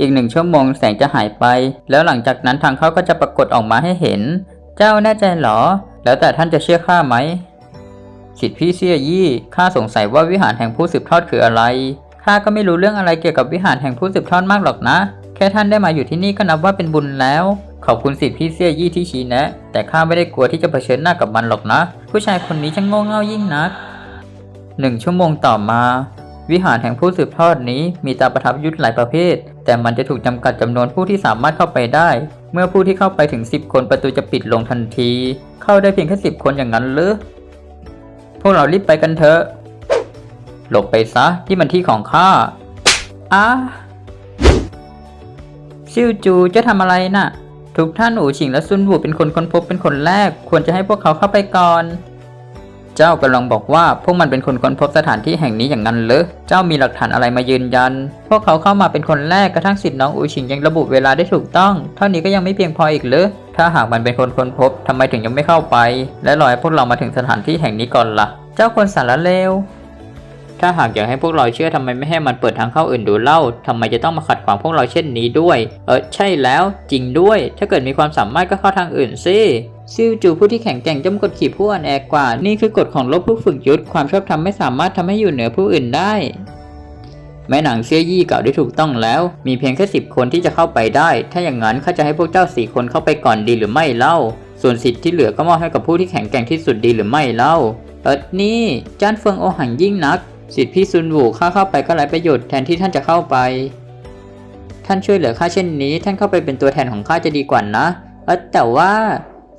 อีกหนึ่งชั่วโมงแสงจะหายไป แล้วหลังจากนั้นทางเขาก็จะปรากฏออกมาให้เห็น เจ้าแน่ใจหรอ แล้วแต่ท่านจะเชื่อข้าไหมสิทธิพี่เสียยี่ข้าสงสัยว่าวิหารแห่งผู้สืบทอดคืออะไรข้าก็ไม่รู้เรื่องอะไรเกี่ยวกับวิหารแห่งผู้สืบทอดมากหรอกนะ แค่ท่านได้มาอยู่ที่นี่ก็นับว่าเป็นบุญแล้ว ขอบคุณสิทธิพี่เสียยี่ที่ชี้แนะ แต่ข้าไม่ได้กลัวที่จะเผชิญหน้ากับมันหรอกนะ ผู้ชายคนนี้ช่างโง่เง่ายิ่งนักหนึ่งชั่วโมงต่อมา วิหารแห่งผู้สืบทอดนี้มีตาประทับยุทธหลายประเภท แต่มันจะถูกจำกัดจำนวนผู้ที่สามารถเข้าไปได้ เมื่อผู้ที่เข้าไปถึง 10 คนประตูจะปิดลงทันที เข้าได้เพียงแค่10 คนอย่างนั้นหรือพวกเรารีบไปกันเถอะ หลบไปซะที่มันที่ของข้าอ้าซิวจูจะทำอะไรน่ะ ทุกท่านอู่ฉิงและซุนหูเป็นคนค้นพบเป็นคนแรก ควรจะให้พวกเขาเข้าไปก่อน เจ้ากำลังบอกว่าพวกมันเป็นคนค้นพบสถานที่แห่งนี้อย่างนั้นเหรอ เจ้ามีหลักฐานอะไรมายืนยัน พวกเขาเข้ามาเป็นคนแรกกระทั่งสิทธิ์น้องอูชิงยังระบุเวลาได้ถูกต้อง เท่านี้ก็ยังไม่เพียงพออีกเหรอ ถ้าหากมันเป็นคนค้นพบทำไมถึงยังไม่เข้าไป และรอให้พวกเรามาถึงสถานที่แห่งนี้ก่อนล่ะ เจ้าคนสารเลวถ้าหากอยากให้พวกเราเชื่อทำไมไม่ให้มันเปิดทางเข้าอื่นดูเล่าทำไมจะต้องมาขัดขวางพวกเราเช่นนี้ด้วย เออใช่แล้วจริงด้วย ถ้าเกิดมีความสามารถก็เข้าทางอื่นสิ ซิลจูผู้ที่แข็งแกร่งย่อมกดขี่ผู้อ่อนแอกว่า นี่คือกฎของลบผู้ฝึกยุทธความชอบธรรมไม่สามารถทำให้อยู่เหนือผู้อื่นได้ แม่หนางเซี่ยยี่เก่าได้ถูกต้องแล้ว มีเพียงแค่สิบคนที่จะเข้าไปได้ ถ้าอย่างนั้นข้าจะให้พวกเจ้าสี่คนเข้าไปก่อนดีหรือไม่เล่า ส่วนสิทธิ์ที่เหลือก็มอบให้กับผู้ที่แข็งแกร่งที่สุดดีหรือไม่เล่าเอิดนี่จ้านเฟิงโอหังยิ่งนัก สิทธิพี่ซุนหูข้าเข้าไปก็ไร้ประโยชน์แทนที่ท่านจะเข้าไป ท่านช่วยเหลือข้าเช่นนี้ ท่านเข้าไปเป็นตัวแทนของข้าจะดีกว่านะเออแต่ว่า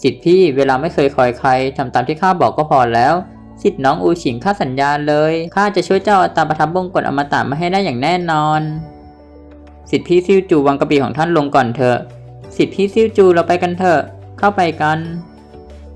สิทธิ์พี่เวลาไม่เคยคอยใครทำตามที่ข้าบอกก็พอแล้ว สิทธิ์น้องอูฉิงข้าสัญญาเลยข้าจะช่วยเจ้าอาตามประทับบงกฎอมตะมาให้ได้อย่างแน่นอน สิทธิ์พี่ซิวจูวางกระบี่ของท่านลงก่อนเถอะ สิทธิ์พี่ซิวจูเราไปกันเถอะ เข้าไปกัน